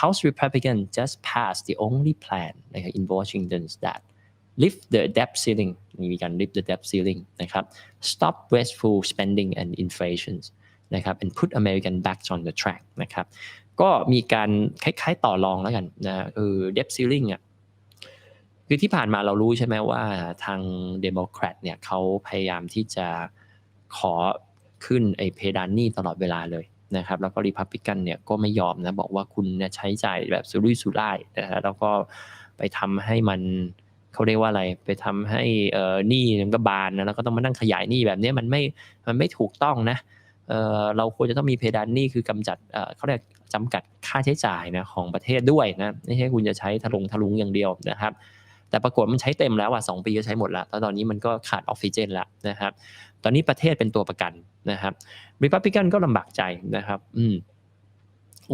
House Republican just passed the only plan นะครับ in Washington that lift the debt ceiling มีการ lift the debt ceiling นะครับ stop wasteful spending and inflation นะครับ and put American back on the track นะครับ ก็มีการคล้ายๆต่อรองแล้วกันนะคือ debt ceiling อะคือที่ผ่านมาเรารู้ใช่ไหมว่าทางเดโมแครตเนี่ยเขาพยายามที่จะขอขึ้นไอ้เพดานหนี้ตลอดเวลาเลย นะครับแล้วก็รีพับลิกันเนี่ยก็ไม่ยอมนะบอกว่าคุณเนี่ยใช้จ่ายแบบสุรุ่ยสุร่ายนะฮะแล้วก็ไปทำให้มันเขาเรียกว่าอะไรไปทำให้เอ่อหนี้มันก็บานนะแล้วก็ต้องมานั่งขยายหนี้แบบนี้มันไม่มันไม่ถูกต้องนะเอ่อเราควรจะต้องมีเพดานหนี้คือกำจัดเอ่อเขาเรียกจำกัดค่าใช้จ่ายนะของประเทศด้วยนะไม่ใช่คุณจะใช้ทะลงทะลุงอย่างเดียวนะครับ แต่ปรากฏมันใช้เต็มแล้วอะสองปีก็ใช้หมดแล้วแล้วตอนนี้มันก็ขาดออกซิเจนล้วนะครับ ตอนนี้ประเทศเป็นตัวประกันนะครับริพับลิกันก็ลำบากใจนะครับ อืม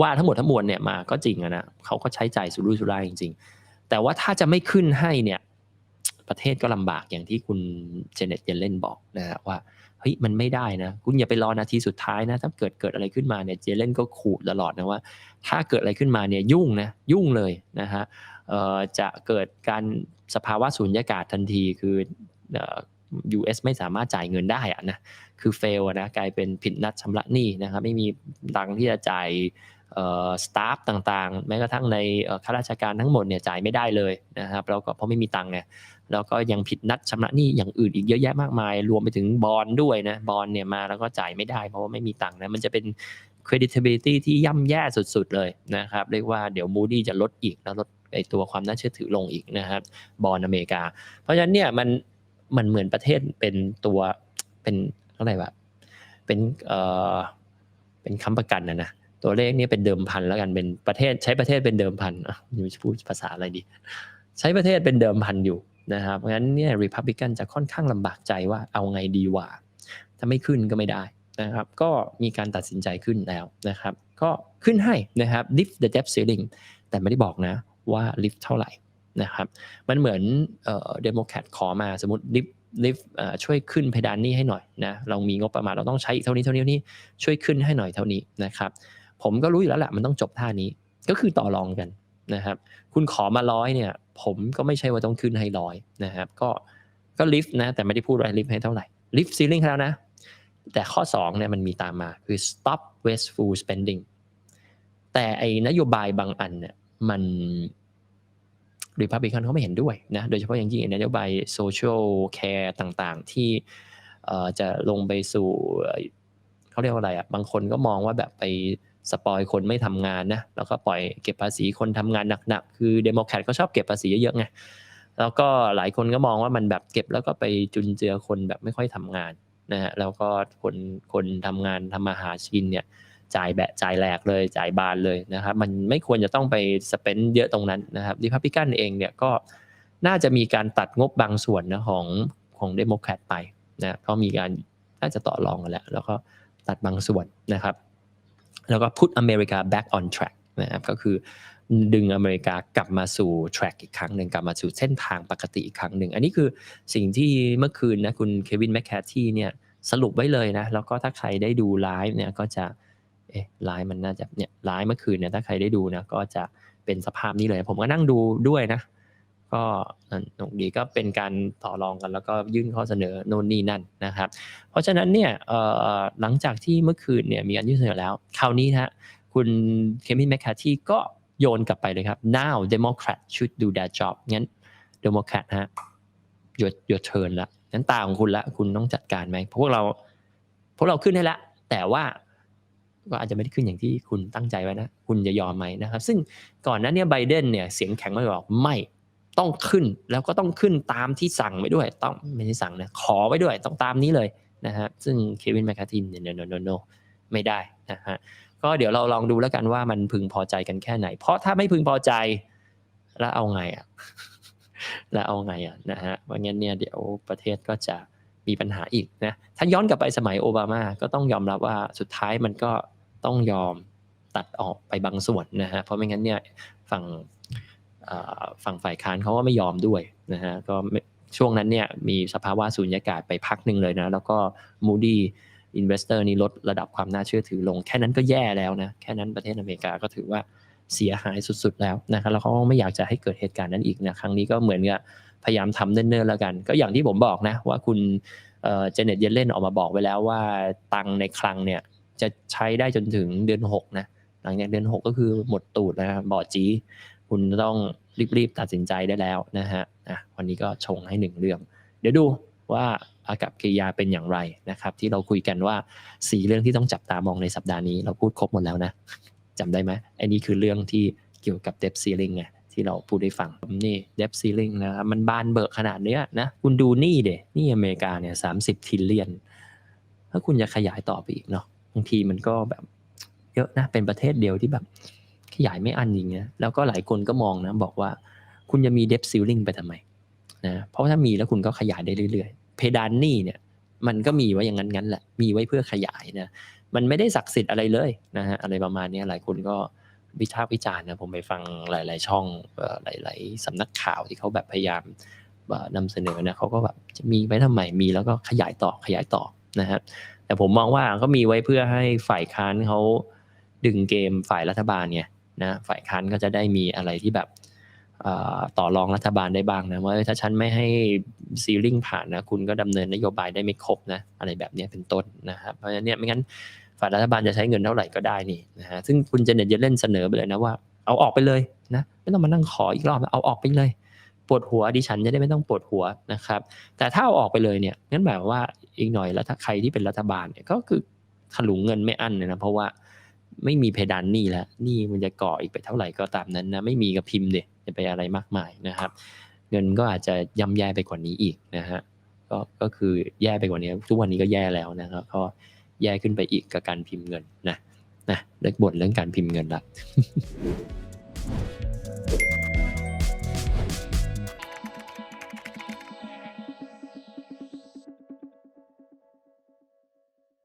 ว่าทั้งหมดทั้งมวลเนี่ยมาก็จริงอะนะเขาก็ใช้จ่ายสุรุ่ยสุร่ายจริง ๆ แต่ว่าถ้าจะไม่ขึ้นให้เนี่ย ประเทศก็ลำบากอย่างที่คุณเจเน็ตเยนเล่นบอกนะฮะว่าเฮ้ยมันไม่ได้นะ คุณอย่าไปรอนาทีสุดท้ายนะ ถ้าเกิดเกิดอะไรขึ้นมาเนี่ยเจเล่นก็ขู่ตลอดนะว่า ถ้าเกิดอะไรขึ้นมาเนี่ยยุ่งนะยุ่งเลยนะฮะ จะเกิดการสภาวะสูญญากาศทันทีคือ US ไม่สามารถจ่ายเงินได้อะนะคือเฟลนะกลายเป็นผิดนัดชำระหนี้นะครับไม่มีตังค์ที่จะจ่ายสตาฟต่างๆ แม้กระทั่งในข้าราชการทั้งหมดเนี่ยจ่ายไม่ได้เลยนะครับแล้วก็เพราะไม่มีตังค์ไงแล้วก็ยังผิดนัดชำระหนี้อย่างอื่นอีกเยอะแยะมากมาย รวมไปถึงบอลด้วยนะบอลเนี่ยมาแล้วก็จ่ายไม่ได้ เพราะว่าไม่มีตังค์นะมันจะเป็น credibility ที่ย่ำแย่สุดๆเลยนะครับเรียกว่าเดี๋ยว Moody จะลดอีกแล้วลด ไอตัวความน่าเชื่อถือลงอีกนะครับบอลอเมริกา เพราะฉะนั้นเนี่ยมันมันเหมือนประเทศเป็นตัวเป็นอะไรวะเป็นเอ่อเป็นค้ำประกันนะนะตัวเลขนี้เป็นเดิมพันแล้วกันเป็นประเทศใช้ประเทศเป็นเดิมพันอะอยู่พูดภาษาอะไรดี ใช้ประเทศเป็นเดิมพันอยู่นะครับเพราะฉะนั้นเนี่ยริพับลิกันจะค่อนข้างลำบากใจว่าเอาไงดีว่า ถ้าไม่ขึ้นก็ไม่ได้นะครับ ก็มีการตัดสินใจขึ้นแล้วนะครับ ก็ขึ้นให้นะครับ lift the debt ceiling แต่ไม่ได้บอกนะ ว่า lift เท่าไหร่นะครับ มันเหมือนเดโมแครตขอมาสมมติ lift lift เอ่อช่วยขึ้นเพดานนี้ให้หน่อยนะเรามีงบประมาณเราต้องใช้เท่านี้เท่านี้นี้ช่วยขึ้นให้หน่อยเท่านี้นะครับ ผมก็รู้อยู่แล้วแหละมันต้องจบท่านี้ก็คือต่อรองกันนะครับ คุณขอมาร้อยเนี่ย ผมก็ไม่ใช่ว่าต้องขึ้นให้ร้อยนะครับ ก็ก็ลิฟต์นะแต่ไม่ได้พูดว่าลิฟต์ให้เท่าไหร่ลิฟต์ซีลิงแล้วนะ แต่ข้อ2เนี่ยมันมีตามมาคือ stop wasteful spending แต่ไอ้นโยบายบางอันเนี่ย มันรีพับลิกันเขาไม่เห็นด้วยนะ โดยเฉพาะอย่างยิ่งนโยบาย social care ต่างๆ ที่จะลงไปสู่เขาเรียกว่าอะไรอะ บางคนก็มองว่าแบบไปสปอยคนไม่ทำงานนะ แล้วก็ปล่อยเก็บภาษีคนทำงานหนักๆ คือเดโมแครตเขาชอบเก็บภาษีเยอะๆไง แล้วก็หลายคนก็มองว่ามันแบบเก็บแล้วก็ไปจุนเจือคนแบบไม่ค่อยทำงานนะฮะ แล้วก็คนคนทำงานทำมาหาชินเนี่ย จ่ายแบะจ่ายแหลกเลยจ่ายบานเลยนะครับมันไม่ควรจะต้องไปสเปนเยอะตรงนั้นนะครับดิพับพิกันเองเนี่ยก็น่าจะมีการตัดงบบางส่วนนะของของเดโมแครตไปนะเพราะมีการน่าจะต่อรองกันแล้ว แล้วก็ตัดบางส่วนนะครับ แล้วก็ put America back on track นะครับก็คือดึงอเมริกากลับมาสู่ track อีกครั้งหนึ่งกลับมาสู่เส้นทางปกติอีกครั้งหนึ่ง อันนี้คือสิ่งที่เมื่อคืนนะคุณเควินแมคแคทที่เนี่ยสรุปไว้เลยนะ แล้วก็ถ้าใครได้ดูไลฟ์เนี่ยก็จะ เอ๊ะไลฟ์มันน่าจะเนี่ยไลฟ์เมื่อคืนเนี่ยถ้าใครได้ดูนะก็จะเป็นสภาพนี้เลย ผมก็นั่งดูด้วยนะ ก็สนุกดีก็เป็นการต่อรองกัน แล้วก็ยื่นข้อเสนอโน่นนี่นั่นนะครับ เพราะฉะนั้นเนี่ยหลังจากที่เมื่อคืนเนี่ยมีการยื่นเสนอแล้ว คราวนี้นะฮะคุณเคมินแมคคาทีก็โยนกลับไปเลยครับ now Democrat should do that job งั้น Democrat ฮะ your your turn ละงั้นตาของคุณละ คุณต้องจัดการไหมพวกเราพวกเราขึ้นให้ละ แต่ว่า ก็อาจจะไม่ได้ขึ้นอย่างที่คุณตั้งใจไว้นะ คุณจะยอมไหมนะครับ ซึ่งก่อนหนั้นเนี่ยไบเดนเนี่ยเสียงแข็งมาบอกไม่ต้องขึ้นแล้วก็ต้องขึ้นตามที่สั่งไว้ด้วย ต้องไม่ใช่สั่งนะขอไว้ด้วยต้องตามนี้เลยนะฮะซึ่งเควินแมคคาทินเนี่ย no no no no ไม่ได้นะฮะก็เดี๋ยวเราลองดูแล้วกันว่ามันพึงพอใจกันแค่ไหน เพราะถ้าไม่พึงพอใจแล้วเอาไงอะแล้วเอาไงอะนะฮะว่างั้นเนี่ยเดี๋ยวประเทศก็จะมีปัญหาอีกนะถ้าย้อนกลับไปสมัยโอบามาก็ต้องยอมรับว่าสุดท้ายมันก็ ต้องยอมตัดออกไปบางส่วนนะฮะเพราะไม่งั้นเนี่ยฝั่งฝั่งฝ่ายค้านเขาก็ไม่ยอมด้วยนะฮะก็ช่วงนั้นเนี่ยมีสภาวะสูญญากาศไปพักหนึ่งเลยนะแล้วก็ Moody Investor นี่ลดระดับความน่าเชื่อถือลง แค่นั้นก็แย่แล้วนะแค่นั้นประเทศอเมริกาก็ถือว่าเสียหายสุดๆแล้วนะครับแล้วเขาไม่อยากจะให้เกิดเหตุการณ์นั้นอีกนะครั้งนี้ก็เหมือนกับพยายามทำเนิ่นๆแล้วกัน ก็อย่างที่ผมบอกนะว่าคุณเจเน็ตเยนเล่นออกมาบอกไว้แล้วว่าตังในคลังเนี่ย จะใช้ได้จนถึงเดือน6นะหลังจากเดือน6ก็คือหมดตูดนะครับบอจีคุณต้องรีบๆตัดสินใจได้แล้วนะฮะอะวันนี้ก็ชงให้หนึ่งเรื่อง เดี๋ยวดูว่าอากับกิริยาเป็นอย่างไรนะครับ ที่เราคุยกันว่าสีเรื่องที่ต้องจับตามองในสัปดาห์นี้ เราพูดครบหมดแล้วนะจำได้ไหมอ้นี่คือเรื่องที่เกี่ยวกับ debt ceiling ไงที่เราพูดให้ฟังนี่ debt ceiling นะครับมันบานเบิกขนาดเนี้ยนะคุณดูนี่เดนี่อเมริกาเนี่ยสามสิบทิลเลียน ถ้าคุณจะขยายต่อไปอีกเนาะ บางทีมันก็แบบเยอะนะเป็นประเทศเดียวที่แบบขยายไม่อันจริงนะแล้วก็หลายคนก็มองนะบอกว่าคุณจะมี debt ceiling ไปทำไมนะเพราะถ้ามีแล้วคุณก็ขยายได้เรื่อยๆ เพดานนี้เนี่ยมันก็มีไว้อย่างนั้นงั้นแหละมีไว้เพื่อขยายนะมันไม่ได้ศักดิ์สิทธิ์อะไรเลยนะฮะอะไรประมาณนี้หลายคนก็วิพากษ์วิจารณ์นะผมไปฟังหลาย ๆ ช่องหลาย ๆสำนักข่าวที่เขาแบบพยายามเอ่อนำเสนอนะเขาก็แบบจะมีไว้ทำไมมีแล้วก็ขยายต่อขยายต่อ นะฮะแต่ผมมองว่าก็มีไว้เพื่อให้ฝ่ายค้านเขาดึงเกมฝ่ายรัฐบาลเนี่ยนะฝ่ายค้านก็จะได้มีอะไรที่แบบต่อรองรัฐบาลได้บ้างนะว่าถ้าฉันไม่ให้ซีลิ่งผ่านนะคุณก็ดำเนินนโยบายได้ไม่ครบนะอะไรแบบนี้เป็นต้นนะครับเพราะฉะนั้นเนี่ยไม่งั้นฝ่ายรัฐบาลจะใช้เงินเท่าไหร่ก็ได้นี่นะฮะซึ่งคุณเจเน็ตเยเล่นเสนอไปเลยนะว่าเอาออกไปเลยนะไม่ต้องมานั่งขออีกรอบเอาออกไปเลย ปวดหัวดิฉันจะได้ไม่ต้องปวดหัวนะครับ แต่ถ้าเอาออกไปเลยเนี่ยงั้นแบบว่า อีกหน่อยแล้วถ้าใครที่เป็นรัฐบาลเนี่ยก็คือขลุงเงินไม่อั้นเลยนะเพราะว่าไม่มีเพดานหนี้แล้วหนี้มันจะก่ออีกไปเท่าไหร่ก็ตามนั้นนะไม่มีกับพิมพ์เด็จะไปอะไรมากมายนะครับ เงินก็อาจจะย่ำแย่ไปกว่านี้อีกนะฮะก็ก็คือแย่ไปกว่านี้ ทุกวันนี้ก็แย่แล้วนะครับก็แย่ขึ้นไปอีกกับการพิมพ์เงินนะนะเลิกบ่นเรื่องการพิมพ์เงินละ